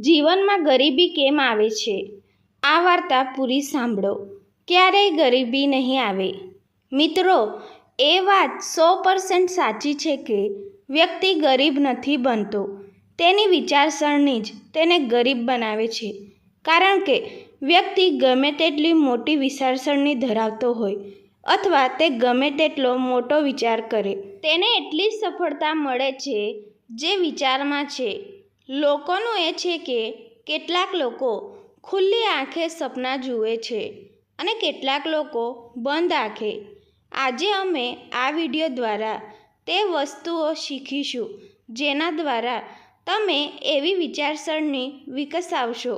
જીવનમાં ગરીબી કેમ આવે છે? આ વાર્તા પૂરી સાંભળો. ક્યારેય ગરીબી નહીં આવે. મિત્રો, એ વાત સો પર્સન્ટ સાચી છે કે વ્યક્તિ ગરીબ નથી બનતો. તેની વિચારસરણી જ તેને ગરીબ બનાવે છે. કારણ કે વ્યક્તિ ગમે તેટલી મોટી વિચારસરણી ધરાવતો હોય અથવા તે ગમે તેટલો મોટો વિચાર કરે, તેને એટલી સફળતા મળે છે જે વિચારમાં છે. લોકોનું એ છે કે કેટલાક લોકો ખુલ્લી આંખે સપના જુએ છે અને કેટલાક લોકો બંધ આંખે. આજે અમે આ વીડિયો દ્વારા તે વસ્તુઓ શીખીશું, જેના દ્વારા તમે એવી વિચારસરણી વિકસાવશો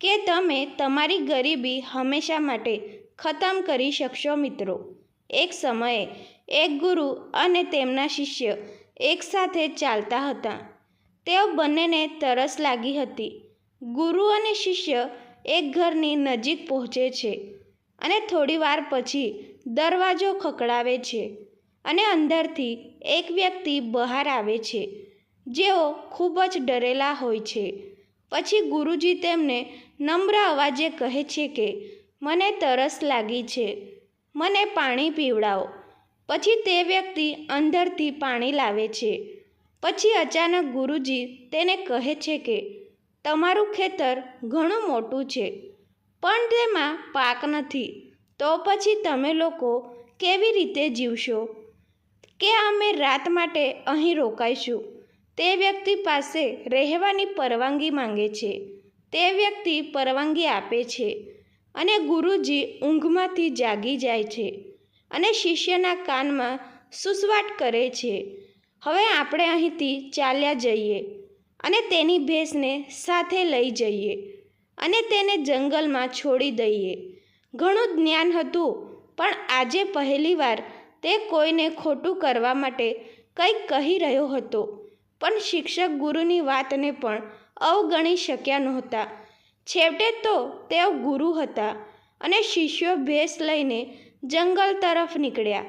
કે તમે તમારી ગરીબી હંમેશા માટે ખતમ કરી શકશો મિત્રો. એક સમયે એક ગુરુ અને તેમના શિષ્ય એકસાથે ચાલતા હતા. તેઓ બંનેને તરસ લાગી હતી. ગુરુ અને શિષ્ય એક ઘરની નજીક પહોંચે છે અને થોડી વાર પછી દરવાજો ખકડાવે છે અને અંદરથી એક વ્યક્તિ બહાર આવે છે. જેઓ ખૂબ જ ડરેલા હોય છે. પછી ગુરુજી તેમને નમ્ર અવાજે કહે છે કે, મને તરસ લાગી છે. મને પાણી પીવડાવો. પછી તે વ્યક્તિ અંદરથી પાણી લાવે છે. પછી અચાનક ગુરુજી તેને કહે છે કે, તમારું ખેતર ઘણું મોટું છે, પણ તેમાં પાક નથી. તો પછી તમે લોકો કેવી રીતે જીવશો? કે અમે રાત માટે અહીં રોકાઈશું? તે વ્યક્તિ પાસે રહેવાની પરવાનગી માંગે છે. તે વ્યક્તિ પરવાનગી આપે છે અને ગુરુજી ઊંઘમાંથી જાગી જાય છે અને શિષ્યના કાનમાં સુસવાટ કરે છે. હવે આપણે અહીંથી ચાલ્યા જઈએ અને તેની ભેંસને સાથે લઈ જઈએ અને તેને જંગલમાં છોડી દઈએ. ઘણું જ્ઞાન હતું, પણ આજે પહેલીવાર તે કોઈને ખોટું કરવા માટે કંઈક કહી રહ્યો હતો. પણ શિક્ષક ગુરુની વાતને પણ અવગણી શક્યા નહોતા. છેવટે તો તેઓ ગુરુ હતા અને શિષ્યો ભેંસ લઈને જંગલ તરફ નીકળ્યા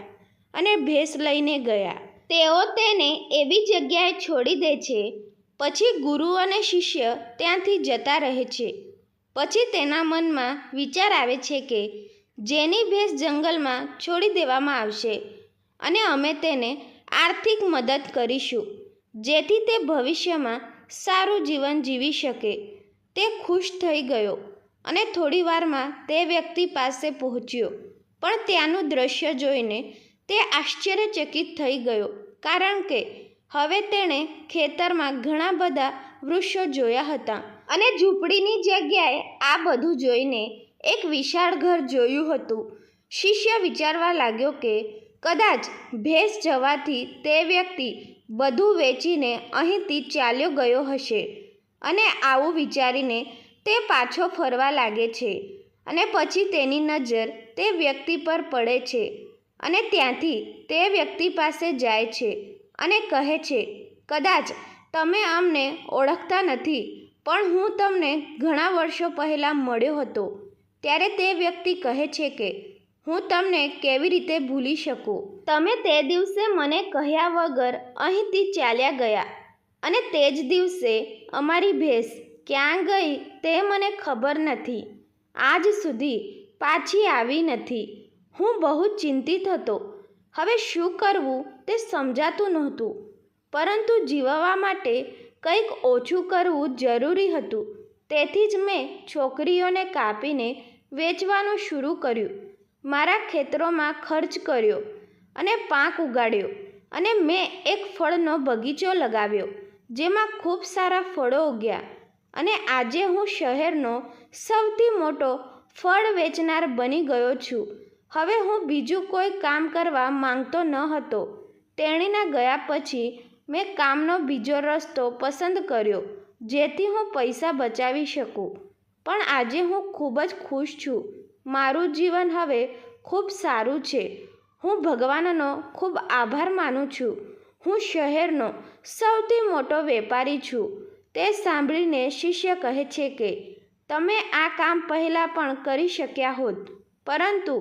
અને ભેંસ લઈને ગયા. તેઓ તેને એવી જગ્યાએ છોડી દે છે. પછી ગુરુ અને શિષ્ય ત્યાંથી જતા રહે છે. પછી તેના મનમાં વિચાર આવે છે કે જેની ભેંસ જંગલમાં છોડી દેવામાં આવશે અને અમે તેને આર્થિક મદદ કરીશું, જેથી તે ભવિષ્યમાં સારું જીવન જીવી શકે. તે ખુશ થઈ ગયો અને થોડીવારમાં તે વ્યક્તિ પાસે પહોંચ્યો, પણ ત્યાંનું દ્રશ્ય જોઈને તે આશ્ચર્યચકિત થઈ ગયો, કારણ કે હવે તેણે ખેતરમાં ઘણા બધા વૃક્ષો જોયા હતા અને ઝૂંપડીની જગ્યાએ આ બધું જોઈને એક વિશાળ ઘર જોયું હતું. શિષ્ય વિચારવા લાગ્યો કે કદાચ ભેંસ જવાથી તે વ્યક્તિ બધું વેચીને અહીંથી ચાલ્યો ગયો હશે અને આવું વિચારીને તે પાછો ફરવા લાગે છે અને પછી તેની નજર તે વ્યક્તિ પર પડે છે. અને ત્યાંથી તે વ્યક્તિ પાસે જાય છે અને કહે છે, કદાચ તમે અમને ઓળખતા નથી, પણ હું તમને ઘણા વર્ષો પહેલાં મળ્યો હતો ત્યારે તે વ્યક્તિ કહે છે કે, હું તમને કેવી રીતે ભૂલી શકું તમે તે દિવસે મને કહ્યા વગર અહીંથી ચાલ્યા ગયા અને તે જ દિવસે અમારી ભેંસ ક્યાં ગઈ તે મને ખબર નથી. આજ સુધી પાછી આવી નથી. હું બહુ ચિંતિત હતો. હવે શું કરવું તે સમજાતું નહોતું. પરંતુ જીવવા માટે કંઈક ઓછું કરવું જરૂરી હતું. તેથી જ મેં છોકરીઓને કાપીને વેચવાનું શરૂ કર્યું. મારા ખેતરોમાં ખર્ચ કર્યો અને પાક ઉગાડ્યો અને મેં એક ફળનો બગીચો લગાવ્યો, જેમાં ખૂબ સારા ફળો ઉગ્યા. અને આજે હું શહેરનો સૌથી મોટો ફળ વેચનાર બની ગયો છું. હવે હું બીજું કોઈ કામ કરવા માંગતો ન હતો. તેણીના ગયા પછી મેં કામનો બીજો રસ્તો પસંદ કર્યો, જેથી હું પૈસા બચાવી શકું. પણ આજે હું ખૂબ જ ખુશ છું. મારું જીવન હવે ખૂબ સારું છે. હું ભગવાનનો ખૂબ આભાર માનું છું. હું શહેરનો સૌથી મોટો વેપારી છું. તે સાંભળીને શિષ્ય કહે છે કે, તમે આ કામ પહેલાં પણ કરી શક્યા હોત. પરંતુ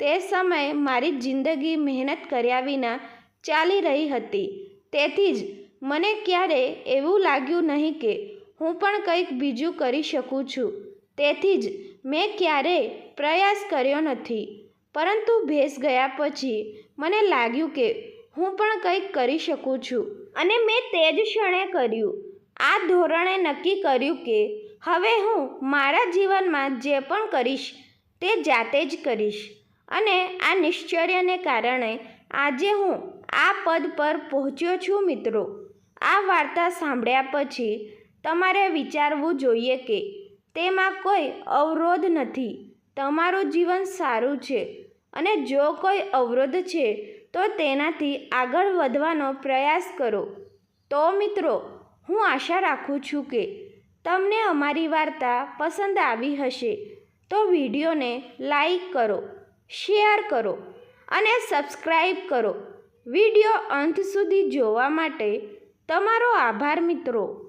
તે સમયે મારી જિંદગી મહેનત કર્યા વિના ચાલી રહી હતી. તેથી જ મને ક્યારે એવું લાગ્યું નહીં કે હું પણ કંઈક બીજું કરી શકું છું. તેથી જ મેં ક્યારેય પ્રયાસ કર્યો નથી. પરંતુ ભેસ ગયા પછી મને લાગ્યું કે હું પણ કંઈક કરી શકું છું. અને મેં તે જ ક્ષણે કર્યું. આ ધોરણે નક્કી કર્યું કે હવે હું મારા જીવનમાં જે પણ કરીશ તે જાતે જ કરીશ. અને આ નિશ્ચર્યને કારણે આજે હું આ પદ પર પહોંચ્યો છું મિત્રો. આ વાર્તા સાંભળ્યા પછી તમારે વિચારવું જોઈએ કે તેમાં કોઈ અવરોધ નથી. તમારું જીવન સારું છે અને જો કોઈ અવરોધ છે, તો તેનાથી આગળ વધવાનો પ્રયાસ કરો. તો મિત્રો, હું આશા રાખું છું કે તમને અમારી વાર્તા પસંદ આવી હશે. તો વિડીયોને લાઈક કરો. શેર કરો અને સબસ્ક્રાઈબ કરો. વીડિયો અંત સુધી જોવા માટે તમારો આભાર મિત્રો.